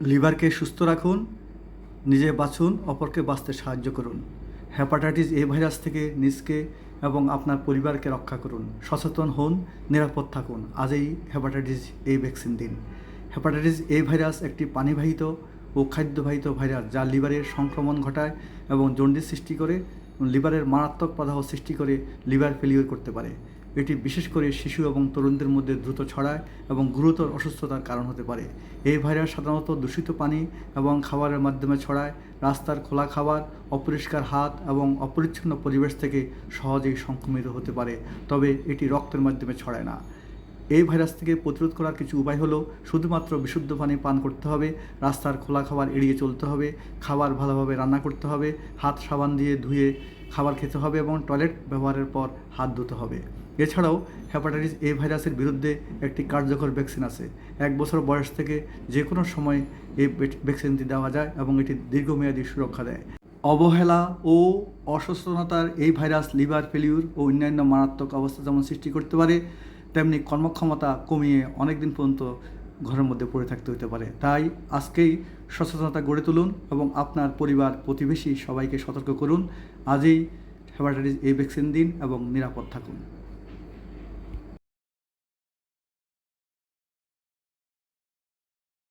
লিভারকে সুস্থ রাখুন, নিজে বাঁচুন, অপরকে বাঁচতে সাহায্য করুন। হ্যাপাটাইটিস এ ভাইরাস থেকে নিজকে এবং আপনার পরিবারকে রক্ষা করুন। সচেতন হন, নিরাপদ থাকুন। আজই হ্যাপাটাইটিস এ ভ্যাকসিন দিন। হ্যাপাটাইটিস এ ভাইরাস একটি পানিবাহিত ও খাদ্যবাহিত ভাইরাস যা লিভারের সংক্রমণ ঘটায় এবং জন্ডিস সৃষ্টি করে লিভারের মারাত্মক প্রদাহ সৃষ্টি করে লিভার ফেলিওর করতে পারে। এটি বিশেষ করে শিশু এবং তরুণদের মধ্যে দ্রুত ছড়ায় এবং গুরুতর অসুস্থতার কারণ হতে পারে। এই ভাইরাস সাধারণত দূষিত পানি এবং খাবারের মাধ্যমে ছড়ায়। রাস্তার খোলা খাবার, অপরিষ্কার হাত এবং অপরিচ্ছন্ন পরিবেশ থেকে সহজেই সংক্রমিত হতে পারে, তবে এটি রক্তের মাধ্যমে ছড়ায় না। এই ভাইরাস থেকে প্রতিরোধ করার কিছু উপায় হলো, শুধুমাত্র বিশুদ্ধ পানি পান করতে হবে, রাস্তার খোলা খাবার এড়িয়ে চলতে হবে, খাবার ভালোভাবে রান্না করতে হবে, হাত সাবান দিয়ে ধুয়ে খাবার খেতে হবে এবং টয়লেট ব্যবহারের পর হাত ধুতে হবে। এছাড়াও হ্যাপাটাইটিস এ ভাইরাসের বিরুদ্ধে একটি কার্যকর ভ্যাকসিন আছে। এক বছর বয়স থেকে যে কোনো সময় এই ভ্যাকসিনটি দেওয়া যায় এবং এটি দীর্ঘমেয়াদী সুরক্ষা দেয়। অবহেলা ও অসচেতনতার এই ভাইরাস লিভার ফেলিউর ও অন্যান্য মারাত্মক অবস্থা যেমন সৃষ্টি করতে পারে তেমনি কর্মক্ষমতা কমিয়ে অনেক দিন পর্যন্ত ঘরের মধ্যে পড়ে থাকতে হতে পারে। তাই আজকেই সচেতনতা গড়ে তুলুন এবং আপনার পরিবার প্রতিবেশী সবাইকে সতর্ক করুন। আজই হ্যাপাটাইটিস এ ভ্যাকসিন দিন এবং নিরাপদ থাকুন।